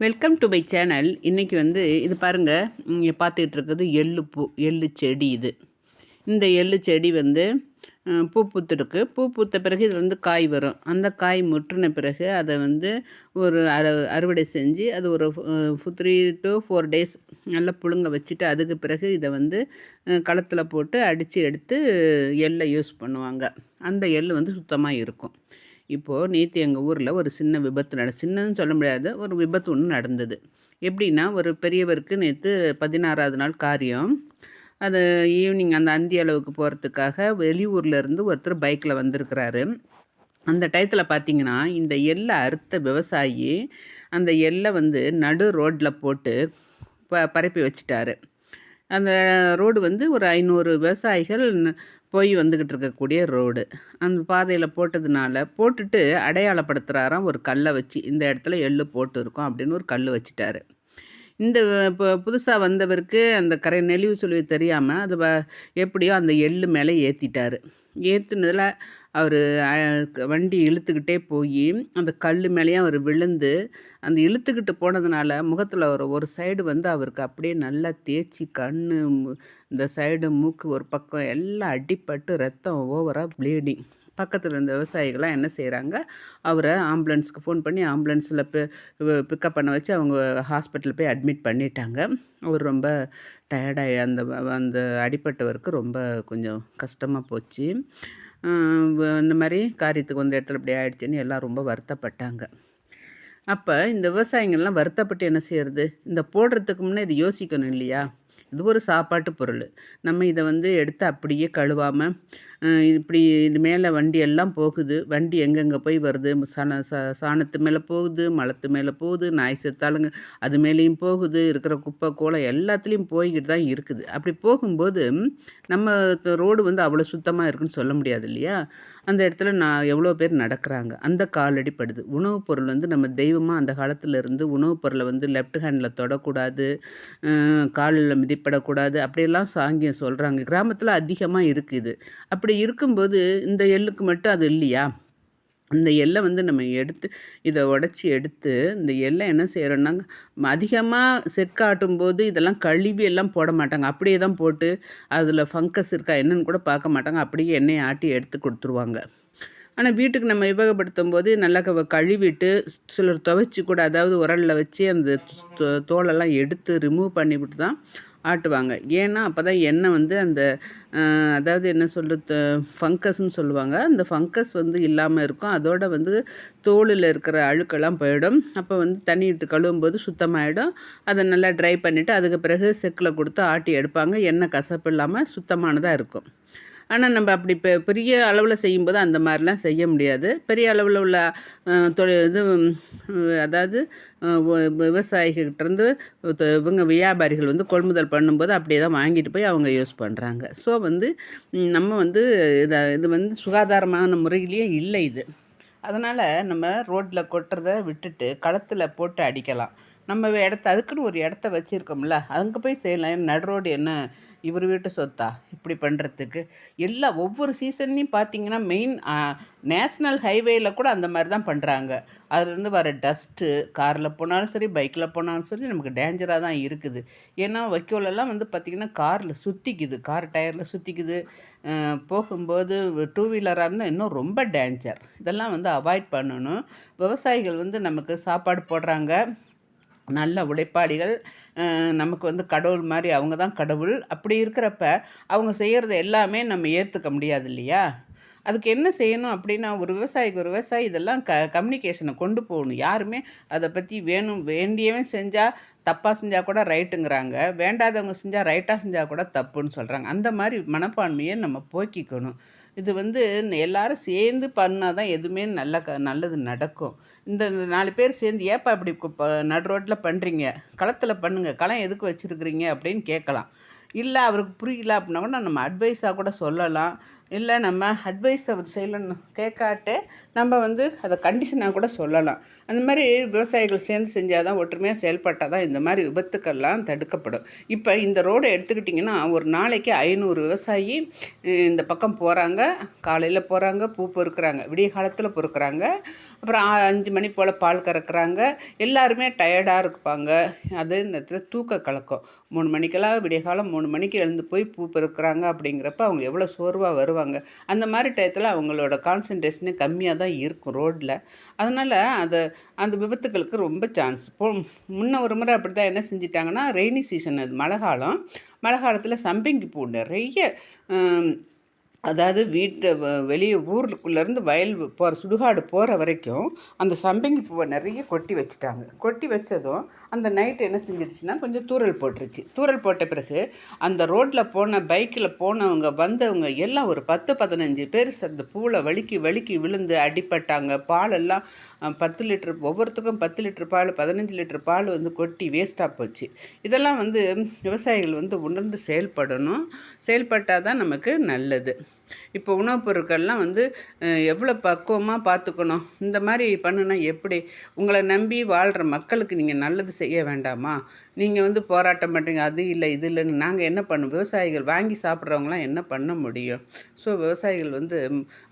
Welcome to my channel இன்றைக்கி வந்து இது பாருங்கள் இங்கே பார்த்துக்கிட்டு இருக்குது எள்ளு பூ எள்ளு செடி இது. இந்த எள்ளு செடி வந்து பூ பூத்துருக்கு. பூ பூத்த பிறகு இது வந்து காய் வரும். அந்த காய் முற்றின பிறகு அதை வந்து ஒரு அறு அறுவடை செஞ்சு அது ஒரு த்ரீ டு ஃபோர் டேஸ் நல்லா புழுங்க வச்சுட்டு அதுக்கு பிறகு இதை வந்து களத்தில் போட்டு அடித்து எடுத்து எள்ளை யூஸ் பண்ணுவாங்க. அந்த எள் வந்து சுத்தமாக இருக்கும். இப்போது நேற்று எங்கள் ஊரில் ஒரு சின்ன விபத்து நட சின்னதுன்னு சொல்ல முடியாது ஒரு விபத்து ஒன்று நடந்தது. எப்படின்னா ஒரு பெரியவருக்கு நேற்று பதினாறாவது நாள் காரியம். அது ஈவினிங் அந்த அந்தி அளவுக்கு போகிறதுக்காக வெளியூர்ல இருந்து ஒருத்தர் பைக்கில் வந்திருக்கிறாரு. அந்த டயத்தில் பார்த்தீங்கன்னா இந்த எள்ளை அறுத்த விவசாயி அந்த எள்ளை வந்து நடு ரோட்டில் போட்டு ப பரப்பி வச்சிட்டாரு. அந்த ரோடு வந்து ஒரு ஐநூறு விவசாயிகள் போய் வந்துக்கிட்டு இருக்கக்கூடிய ரோடு. அந்த பாதையில் போட்டதுனால போட்டுட்டு அடையாளப்படுத்துகிறாராம் ஒரு கல்லை வச்சு. இந்த இடத்துல எள்ளு போட்டு இருக்கோம் அப்படின்னு ஒரு கல் வச்சிட்டாரு. இந்த இப்போ புதுசாக வந்தவருக்கு அந்த கரை நெளிவு சுழிவு தெரியாமல் அது வ- எப்படியோ அந்த எள்ளு மேலே ஏற்றிட்டார் ஏற்றுனதில் அவர் வண்டி இழுத்துக்கிட்டே போய் அந்த கல் மேலேயும் அவர் விழுந்து அந்த இழுத்துக்கிட்டு போனதுனால முகத்தில் ஒரு ஒரு சைடு வந்து அவருக்கு அப்படியே நல்லா தேய்ச்சி கண் இந்த சைடு மூக்கு ஒரு பக்கம் எல்லாம் அடிப்பட்டு ரத்தம் ஓவராக ப்ளீடிங் பக்கத்தில் இருந்த விவசாயிகள்லாம் என்ன செய்கிறாங்க அவரை ஆம்புலன்ஸுக்கு ஃபோன் பண்ணி ஆம்புலன்ஸில் பிக்கப் பண்ண வச்சு அவங்க ஹாஸ்பிட்டல் போய் அட்மிட் பண்ணிட்டாங்க. அவர் ரொம்ப டயர்டாகி அந்த அந்த அடிப்பட்டவருக்கு ரொம்ப கொஞ்சம் கஷ்டமாக போச்சு. வ- இந்த மாதிரி காரியத்துக்கு வந்த இடத்துல இப்படி ஆயிடுச்சுன்னு எல்லாம் ரொம்ப வருத்தப்பட்டாங்க. அப்போ இந்த விவசாயிங்கள்லாம் வருத்தப்பட்டு என்ன செய்யறது இந்த போடுறதுக்கு முன்னே இது யோசிக்கணும் இல்லையா? இது ஒரு சாப்பாட்டு பொருள். நம்ம இதை வந்து எடுத்து அப்படியே கழுவாமல் இப்படி இது மேலே வண்டி எல்லாம் போகுது. வண்டி எங்கெங்கே போய் வருது? சன ச சாணத்து மேலே போகுது மலத்து மேலே போகுது நாய் செத்தாலுங்க அது மேலேயும் போகுது இருக்கிற குப்பை கோலம் எல்லாத்துலேயும் போய்கிட்டு தான் இருக்குது. அப்படி போகும்போது நம்ம ரோடு வந்து அவ்வளோ சுத்தமாக இருக்குன்னு சொல்ல முடியாது இல்லையா? அந்த இடத்துல நான் எவ்வளோ பேர் நடக்கிறாங்க? அந்த காலடி படுது. உணவுப் பொருள் வந்து நம்ம தெய்வமாக அந்த காலத்தில் இருந்து உணவுப் பொருளை வந்து லெஃப்ட் ஹேண்டில் தொடக்கூடாது காலில் மிதிப்படக்கூடாது அப்படியெல்லாம் சாங்கியம் சொல்கிறாங்க கிராமத்தில் அதிகமாக இருக்குது அப்படி இருக்கும்போது இந்த எள்ளுக்கு மட்டும் அது இல்லையா? இந்த எள்ளை வந்து நம்ம எடுத்து இதை உடச்சி எடுத்து இந்த எள்ளை என்ன செய்கிறோன்னா அதிகமாக செக்காட்டும் போது இதெல்லாம் கழுவி எல்லாம் போட மாட்டாங்க. அப்படியே தான் போட்டு அதில் ஃபங்கஸ் இருக்கா என்னன்னு கூட பார்க்க மாட்டாங்க. அப்படியே எண்ணெயை ஆட்டி எடுத்து கொடுத்துருவாங்க. ஆனால் வீட்டுக்கு நம்ம உபயோகப்படுத்தும் போது நல்லா கழுவிட்டு சிலர் துவைச்சி கூட அதாவது உரலில் வச்சு அந்த தோ- தோலெல்லாம் எடுத்து ரிமூவ் பண்ணிவிட்டு தான் ஆட்டுவாங்க. ஏன்னா அப்போ தான் எண்ணெய் வந்து அந்த அதாவது என்ன சொல்கிறது ஃபங்கஸ்ன்னு சொல்லுவாங்க. அந்த ஃபங்கஸ் வந்து இல்லாமல் இருக்கும். அதோட வந்து தோலில் இருக்கிற அழுக்கெல்லாம் போயிடும். அப்போ வந்து தண்ணி விட்டு கழுவும் போது சுத்தமாகிடும் அதை நல்லா ட்ரை பண்ணிவிட்டு அதுக்கு பிறகு செக்கில் கொடுத்து ஆட்டி எடுப்பாங்க. எண்ணெய் கசப்பு இல்லாமல் சுத்தமானதாக இருக்கும். ஆனால் நம்ம அப்படி பெ பெரிய அளவில் செய்யும்போது அந்த மாதிரிலாம் செய்ய முடியாது. பெரிய அளவில் உள்ள தொழில் இது அதாவது விவசாயிகிட்டேருந்து இவங்க வியாபாரிகள் வந்து கொள்முதல் பண்ணும்போது அப்படியே தான் வாங்கிட்டு போய் அவங்க யூஸ் பண்ணுறாங்க ஸோ வந்து நம்ம வந்து இதை இது வந்து சுகாதாரமான முறையிலேயே இல்லை இது. அதனால் நம்ம ரோட்டில் கொட்டுறத விட்டுட்டு களத்தில் போட்டு அடிக்கலாம். நம்ம இடத்த அதுக்குன்னு ஒரு இடத்த வச்சுருக்கோம்ல அங்கே போய் செய்யலாம். நடுரோடு என்ன? இவர் வீட்டு சொத்தா? இப்படி பண்ணுறதுக்கு எல்லா ஒவ்வொரு சீசன்லையும் பார்த்தீங்கன்னா மெயின் நேஷ்னல் ஹைவேயில் கூட அந்த மாதிரி தான் பண்ணுறாங்க அதுலேருந்து வர டஸ்ட்டு காரில் போனாலும் சரி பைக்கில் போனாலும் சரி நமக்கு டேஞ்சராக தான் இருக்குது. ஏன்னா வைக்கோலெல்லாம் வந்து பார்த்திங்கன்னா காரில் சுற்றிக்குது கார் டயரில் சுற்றிக்குது போகும்போது டூ வீலராக இருந்தால் இன்னும் ரொம்ப டேஞ்சர் இதெல்லாம் வந்து அவாய்ட் பண்ணணும். விவசாயிகள் வந்து நமக்கு சாப்பாடு போடுறாங்க. நல்ல உழைப்பாளிகள் நமக்கு வந்து கடவுள் மாதிரி அவங்க தான் கடவுள். அப்படி இருக்கிறப்ப அவங்க செய்கிறது எல்லாமே நம்ம ஏற்றுக்க முடியாது இல்லையா? அதுக்கு என்ன செய்யணும் அப்படின்னா ஒரு விவசாயிக்கு ஒரு விவசாயி இதெல்லாம் க கம்யூனிகேஷனை கொண்டு போகணும். யாருமே அதை பற்றி வேணும் வேண்டியவன் செஞ்சால் தப்பாக செஞ்சால் கூட ரைட்டுங்கிறாங்க வேண்டாதவங்க செஞ்சால் ரைட்டாக செஞ்சால் கூட தப்புன்னு சொல்கிறாங்க அந்த மாதிரி மனப்பான்மையை நம்ம போக்கிக்கணும். இது வந்து எல்லாரும் சேர்ந்து பண்ணால் தான் எதுவுமே நல்ல க நல்லது நடக்கும். இந்த நாலு பேர் சேர்ந்து ஏப்பா இப்படி நடு ரோட்டில் பண்ணுறீங்க களத்தில் பண்ணுங்கள் களம் எதுக்கு வச்சுருக்குறீங்க? அப்படின்னு கேட்கலாம். இல்லை அவருக்கு புரியல அப்படின்னா கூட நம்ம அட்வைஸாக கூட சொல்லலாம். இல்லை நம்ம அட்வைஸ் அவர் செய்யலன்னு கேட்காட்டே நம்ம வந்து அதை கண்டிஷனாக கூட சொல்லலாம். அந்த மாதிரி விவசாயிகள் சேர்ந்து செஞ்சால் தான் ஒற்றுமையாக செயல்பட்டால் தான் இந்த மாதிரி விபத்துக்கள்லாம் தடுக்கப்படும். இப்போ இந்த ரோடை எடுத்துக்கிட்டிங்கன்னா ஒரு நாளைக்கு ஐநூறு விவசாயி இந்த பக்கம் போகிறாங்க காலையில் போகிறாங்க பூ பொறுக்கிறாங்க. விடிய காலத்தில் பொறுக்கிறாங்க. அப்புறம் அஞ்சு மணி போல் பால் கறக்குறாங்க. எல்லாருமே டயர்டாக இருப்பாங்க. அது இந்த இடத்துல தூக்க கலக்கம். மூணு மணிக்கெல்லாம் விடிய காலம் மூணு மூணு மணிக்கு எழுந்து போய் பூ பெருக்கிறாங்க அப்படிங்கிறப்ப அவங்க எவ்வளோ சோர்வாக வருவாங்க? அந்த மாதிரி டயத்தில் அவங்களோட கான்சன்ட்ரேஷனே கம்மியாக தான் இருக்கும் ரோட்டில் அதனால் அதை அந்த விபத்துகளுக்கு ரொம்ப சான்ஸ் போ முன்ன ஒரு முறை அப்படி தான் என்ன செஞ்சிட்டாங்கன்னா ரெய்னி சீசன் அது மழை காலம். மழை காலத்தில் சம்பங்கி பூ நிறைய அதாவது வீட்டை வெளியே ஊருக்குள்ளேருந்து வயல் போகிற சுடுகாடு போகிற வரைக்கும் அந்த சம்பங்கி பூவை நிறைய கொட்டி வச்சுட்டாங்க. கொட்டி வச்சதும் அந்த நைட்டு என்ன செஞ்சிருச்சுன்னா கொஞ்சம் தூரல் போட்டுருச்சு. தூரல் போட்ட பிறகு அந்த ரோட்டில் போன பைக்கில் போனவங்க வந்தவங்க எல்லாம் ஒரு பத்து பதினஞ்சு பேர் அந்த பூவில் வழுக்கி வழுக்கி விழுந்து அடிப்பட்டாங்க பாலெல்லாம் பத்து லிட்டர் ஒவ்வொருத்துக்கும் பத்து லிட்டர் பால் பதினஞ்சு லிட்டர் பால் வந்து கொட்டி வேஸ்ட்டாக போச்சு. இதெல்லாம் வந்து விவசாயிகள் வந்து உணர்ந்து செயல்படணும். செயல்பட்டால் தான் நமக்கு நல்லது. இப்போ உணவுப் பொருட்கள்லாம் வந்து எவ்வளோ பக்குவமாக பார்த்துக்கணும் இந்த மாதிரி பண்ணுனா எப்படி? உங்களை நம்பி வாழ்கிற மக்களுக்கு நீங்கள் நல்லது செய்ய வேண்டாமா? நீங்கள் வந்து போராட்டம் பண்ணுறீங்க அது இல்லை இது இல்லைன்னு நாங்கள் என்ன பண்ணும்? விவசாயிகள் வாங்கி சாப்பிட்றவங்களாம் என்ன பண்ண முடியும்? ஸோ விவசாயிகள் வந்து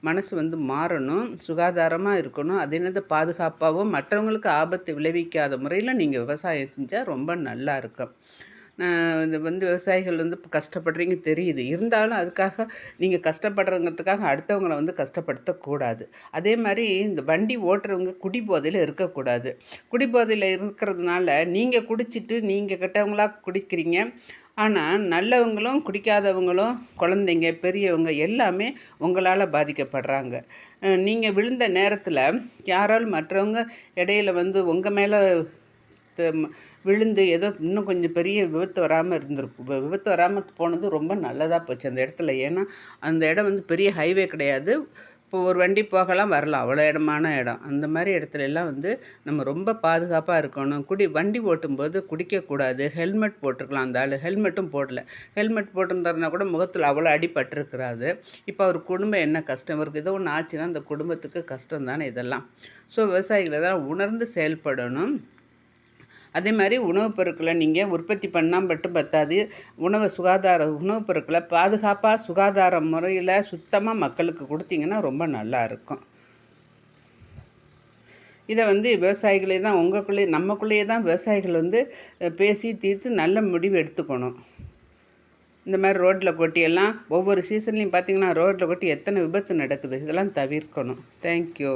மனசு வந்து மாறணும் சுகாதாரமாக இருக்கணும் அதே என்னது பாதுகாப்பாகவும் மற்றவங்களுக்கு ஆபத்து விளைவிக்காத முறையில் நீங்கள் விவசாயம் செஞ்சால் ரொம்ப நல்லா இருக்கும். இது வந்து விவசாயிகள் வந்து இப்போ கஷ்டப்படுறீங்க தெரியுது. இருந்தாலும் அதுக்காக நீங்கள் கஷ்டப்படுறங்கிறதுக்காக அடுத்தவங்களை வந்து கஷ்டப்படுத்தக்கூடாது. அதே மாதிரி இந்த வண்டி ஓட்டுறவங்க குடிபோதையில் இருக்கக்கூடாது. குடிபோதையில் இருக்கிறதுனால நீங்கள் குடிச்சிட்டு நீங்கள் கெட்டவங்களாக குடிக்கிறீங்க. ஆனால் நல்லவங்களும் குடிக்காதவங்களும் குழந்தைங்க பெரியவங்க எல்லாமே உங்களால் பாதிக்கப்படுறாங்க. நீங்கள் விழுந்த நேரத்தில் யாரால் மற்றவங்க இடையில வந்து உங்கள் மேலே விழுந்து ஏதோ இன்னும் கொஞ்சம் பெரிய விபத்து வராமல் இருந்திருக்கும். விபத்து வராமல் போனது ரொம்ப நல்லதாக போச்சு அந்த இடத்துல. ஏன்னா அந்த இடம் வந்து பெரிய ஹைவே கிடையாது. இப்போ ஒரு வண்டி போகலாம் வரலாம். அவ்வளோ இடமான இடம். அந்த மாதிரி இடத்துல எல்லாம் வந்து நம்ம ரொம்ப பாதுகாப்பாக இருக்கணும். குடி வண்டி ஓட்டும்போது குடிக்கக்கூடாது. ஹெல்மெட் போட்டிருக்கலாம் அந்த ஆள். ஹெல்மெட்டும் போடல. ஹெல்மெட் போட்டிருந்தாருனா கூட முகத்தில் அவ்வளோ அடிபட்டிருக்கிறாரு. இப்போ அவர் குடும்பம் என்ன கஷ்டம்? இருக்குது ஏதோ ஒன்று ஆச்சுன்னா அந்த குடும்பத்துக்கு கஷ்டம் தானே இதெல்லாம். ஸோ விவசாயிகள் தான் உணர்ந்து செயல்படணும். அதே மாதிரி உணவுப் பொருட்களை நீங்கள் உற்பத்தி பண்ணால் மட்டும் பத்தாது. உணவு சுகாதார உணவுப் பொருட்களை பாதுகாப்பாக சுகாதார முறையில் சுத்தமாக மக்களுக்கு கொடுத்தீங்கன்னா ரொம்ப நல்லா இருக்கும். இதை வந்து விவசாயிகளே தான் உங்களுக்குள்ளே நம்மக்குள்ளேயே தான் விவசாயிகள் வந்து பேசி தீர்த்து நல்ல முடிவு எடுத்துக்கணும். இந்த மாதிரி ரோட்டில் கொட்டியெல்லாம் ஒவ்வொரு சீசன்லேயும் பார்த்திங்கன்னா ரோட்டில் கொட்டி எத்தனை விபத்து நடக்குது இதெல்லாம் தவிர்க்கணும். தேங்க்யூ